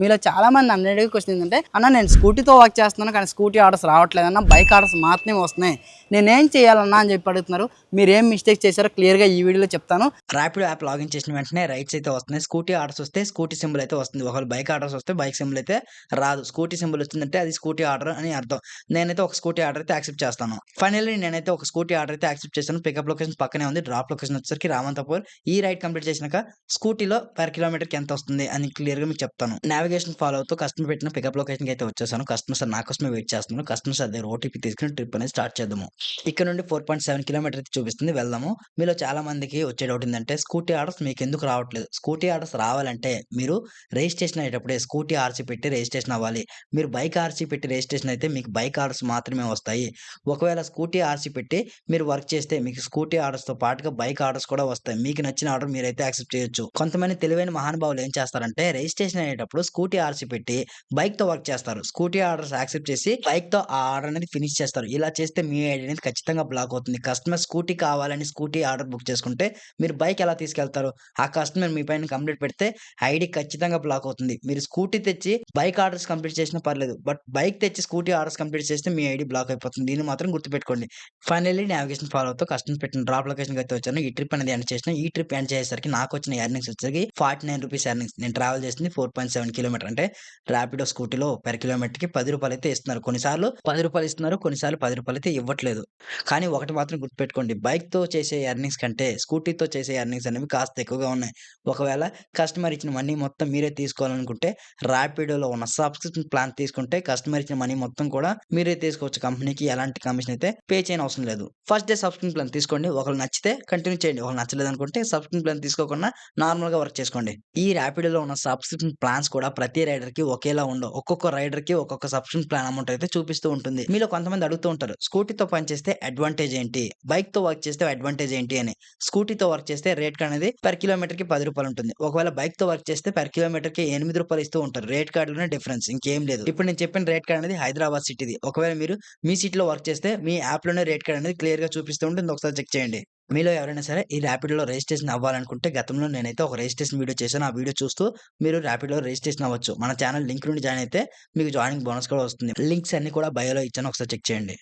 మీలో చాలా మంది నన్ను అడిగే క్వశ్చన్ ఏంటంటే అన్న నేను స్కూటీతో వర్క్ చేస్తున్నాను కానీ స్కూటీ ఆర్డర్స్ రావట్లేదు అన్న బైక్ ఆర్డర్స్ మాత్రమే వస్తున్నాయి. నేనేం చేయాలన్నా అని చెప్పి అడుగుతున్నారు. మీరు ఏం మిస్టేక్ చేశారో క్లియర్గా ఈ వీడియోలో చెప్తాను. ర్యాపిడ్ యాప్ లాగిన్ చేసిన వెంటనే రైట్స్ అయితే వస్తున్నాయి. స్కూటీ ఆర్డర్స్ వస్తే స్కూటీ సింబల్ అయితే వస్తుంది. ఒకవేళ బైక్ ఆర్డర్స్ వస్తే బైక్ సింబల్ అయితే రాదు. స్కూటీ సింబల్ వచ్చిందంటే అది స్కూటీ ఆర్డర్ అని అర్థం. నేనైతే ఒక స్కూటీ ఆర్డర్ అయితే యాక్సెప్ట్ చేస్తాను. ఫైనల్లీ నేనైతే ఒక స్కూటీ ఆర్డర్ అయితే యాక్సెప్ట్ చేస్తాను పికప్ లొకేషన్ పక్కనే ఉంది. డ్రాప్ లొకేషన్ వచ్చేసరికి రామంతపూర్. ఈ రైడ్ కంప్లీట్ చేసినాక స్కూటీలో పర్ కిలోమీటర్కి ఎంత వస్తుంది అని క్లియర్గా మీకు చెప్తాను. నావిగేషన్ ఫాలో అవుతూ కస్టమర్ పెట్టిన పికప్ లొకేషన్కి అయితే వచ్చేసాను. కస్టమర్ సార్ నా కోసమే వెయిట్ చేస్తున్నాను కస్టమర్ సార్ దగ్గర ఓటీపీ తీసుకుని ట్రిప్ అనేది స్టార్ట్ చేద్దాము. ఇక్కడ నుండి ఫోర్ పాయింట్ సెవెన్ కిలోమీటర్ అయితే చూపిస్తుంది. వెళ్దాము. మీలో చాలా మందికి వచ్చే డౌట్ ఏంటంటే స్కూటీ ఆర్డర్స్ మీకు ఎందుకు రావట్లేదు? స్కూటీ ఆర్డర్స్ రావాలంటే మీరు రిజిస్ట్రేషన్ అయ్యేటప్పుడే స్కూటీ ఆర్సీ పెట్టి రిజిస్ట్రేషన్ అవ్వాలి. మీరు బైక్ ఆర్సీ పెట్టి రిజిస్ట్రేషన్ అయితే మీకు బైక్ ఆర్డర్స్ మాత్రమే వస్తాయి. ఒకవేళ స్కూటీ ఆర్సీ పెట్టి మీరు వర్క్ చేస్తే మీకు స్కూటీ ఆర్డర్స్తో పాటుగా బైక్ ఆర్డర్స్ కూడా వస్తాయి. మీకు నచ్చిన ఆర్డర్ మీరైతే యాక్సెప్ట్ చేయొచ్చు. కొంతమంది తెలివైన మహానుభావులు ఏం చేస్తారంటే రిజిస్ట్రేషన్ అయ్యేటప్పుడు స్కూటీ ఆర్సీ పెట్టి బైక్తో వర్క్ చేస్తారు. స్కూటీ ఆర్డర్స్ యాక్సెప్ట్ చేసి బైక్తో ఆ ఆర్డర్ అనేది ఫినిష్ చేస్తారు. ఇలా చేస్తే మీ ఐడి అనేది ఖచ్చితంగా బ్లాక్ అవుతుంది. కస్టమర్ స్కూటీ కావాలని స్కూటీ ఆర్డర్ బుక్ చేసుకుంటే మీరు బైక్ ఎలా తీసుకెళ్తారు? ఆ కస్టమర్ మీ పైన కంప్లీట్ పెడితే ఐడి ఖచ్చితంగా బ్లాక్ అవుతుంది. మీరు స్కూటీ తెచ్చి బైక్ ఆర్డర్స్ కంప్లీట్ చేసినా పర్లేదు. బట్ బైక్ తెచ్చి స్కూటీ ఆర్డర్స్ కంప్లీట్ చేస్తే మీ ఐడి బ్లాక్ అయిపోతుంది. దీన్ని మాత్రం గుర్తుపెట్టుకోండి. ఫైనల్లీ నావిగేషన్ ఫాలో అవుతూ కస్టమర్ పెట్టిన డ్రాప్ లొకేషన్ అయితే వచ్చాను. ఈ ట్రిప్ అనేది ఎండ్ చేసిన. ఈ ట్రిప్ ఎండ్ చేసేసరికి నాకు వచ్చిన ఎర్నింగ్స్ వచ్చేసరికి ఫార్టీ నైన్ రూపీస్ ఎర్నింగ్స్. నేను ట్రావెల్ చేసింది ఫోర్ పాయింట్ సెవెన్ కిలోమీటర్ అంటే ర్యాపిడో స్కూటీలో పెర్ కిలోమీటర్కి పది రూపాయలు అయితే ఇస్తున్నారు. కొన్నిసార్లు పది రూపాయలు ఇస్తున్నారు కొన్నిసార్లు పది రూపాయలు అయితే ఇవ్వట్లేదు. కానీ ఒకటి మాత్రం గుర్తుపెట్టుకోండి. బైక్తో చేసే ఎర్నింగ్స్ కంటే స్కూటీతో చేసే ఎర్నింగ్స్ అనేవి కాస్త ఎక్కువగా ఉన్నాయి. ఒకవేళ కస్టమర్ ఇచ్చిన మనీ మొత్తం మీరే తీసుకోవాలనుకుంటే ర్యాపిడోలో ఉన్న సబ్స్క్రిప్షన్ ప్లాన్ తీసుకుంటే కస్టమర్ ఇచ్చిన మనీ మొత్తం కూడా మీరే తీసుకోవచ్చు. కంపెనీకి ఎలాంటి కమిషన్ అయితే పే చేయని అవసరం లేదు. ఫస్ట్ డే సబ్స్క్రిప్షన్ ప్లాన్ తీసుకోండి. ఒకరు నచ్చితే కంటిన్యూ చేయండి. ఒకరు నచ్చలేదు అనుకుంటే సబ్స్క్రిప్షన్ ప్లాన్ తీసుకోకుండా నార్మల్గా వర్క్ చేసుకోండి. ఈ ర్యాపిడోలో ఉన్న సబ్స్క్రిప్షన్ ప్లాన్స్ కూడా ప్రతి రైడర్కి ఒకేలా ఉండవు. ఒక్కొక్క రైడర్కి ఒక్కొక్క సబ్స్క్రిప్షన్ ప్లాన్ అమౌంట్ అయితే చూపిస్తూ ఉంటుంది. మీలో కొంతమంది అడుగుతూ ఉంటారు స్కూటీతో పనిచేస్తే అడ్వాంటేజ్ ఏంటి? బైక్తో వర్క్ చేస్తే అడ్వాంటేజ్ ఏంటి? అని. స్కూటీతో వర్క్ చేస్తే రేట్ అనేది పర్ కిలోమీటర్కి పది రూపాయలు ఉంటుంది. ఒకవేళ బైక్తో వర్క్ చేస్తే పర్ కిలోమీటర్కి ఎనిమిది రూపాయలు ఇస్తూ ఉంటారు. రేట్ కార్డులోనే డిఫరెన్స్ ఇంకేం లేదు. ఇప్పుడు నేను చెప్పిన రేట్ కార్డ్ అనేది హైదరాబాద్ సిటీది. ఒకవేళ మీరు మీ సిటీలో వర్క్ చేస్తే మీ యాప్లోనే రేట్ కార్డ్ అనేది క్లియర్గా చూపిస్తూ ఉంటుంది ఒకసారి చెక్ చేయండి. మీలో ఎవరైనా సరే ఈ ర్యాపిడ్లో రిజిస్ట్రేషన్ అవ్వాలనుకుంటే గతంలో నేనైతే ఒక రిజిస్ట్రేషన్ వీడియో చేశాను. ఆ వీడియో చూస్తూ మీరు ర్యాపిడ్లో రిజిస్ట్రేషన్ అవ్వచ్చు. మన ఛానల్ లింక్ నుండి జాయిన్ అయితే మీకు జాయినింగ్ బోనస్ కూడా వస్తుంది. లింక్స్ అన్ని కూడా బయోలో ఇచ్చాను. ఒకసారి చెక్ చేయండి.